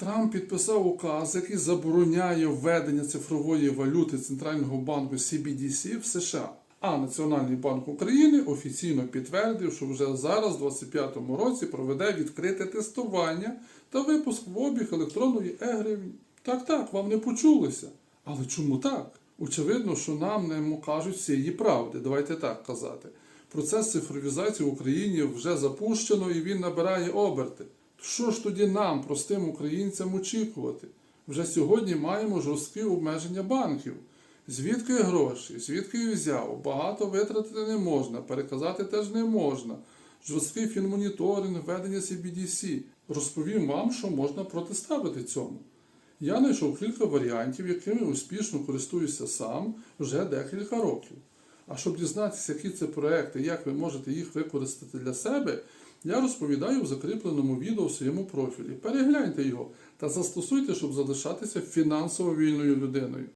Трамп підписав указ, який забороняє введення цифрової валюти Центрального банку CBDC в США. А Національний банк України офіційно підтвердив, що вже зараз, у 2025 році, проведе відкрите тестування та випуск в обіг електронної е-гривні. Так, так, вам не почулося. Але чому так? Очевидно, що нам не кажуть всієї правди. Давайте так казати. Процес цифровізації в Україні вже запущено і він набирає оберти. Що ж тоді нам, простим українцям, очікувати? Вже сьогодні маємо жорсткі обмеження банків. Звідки гроші, звідки взяв? Багато витратити не можна, переказати теж не можна. Жорсткий фінмоніторинг, введення CBDC. Розповім вам, що можна протиставити цьому. Я знайшов кілька варіантів, якими успішно користуюся сам вже декілька років. А щоб дізнатися, які це проекти, як ви можете їх використати для себе, я розповідаю в закріпленому відео в своєму профілі. Перегляньте його та застосуйте, щоб залишатися фінансово вільною людиною.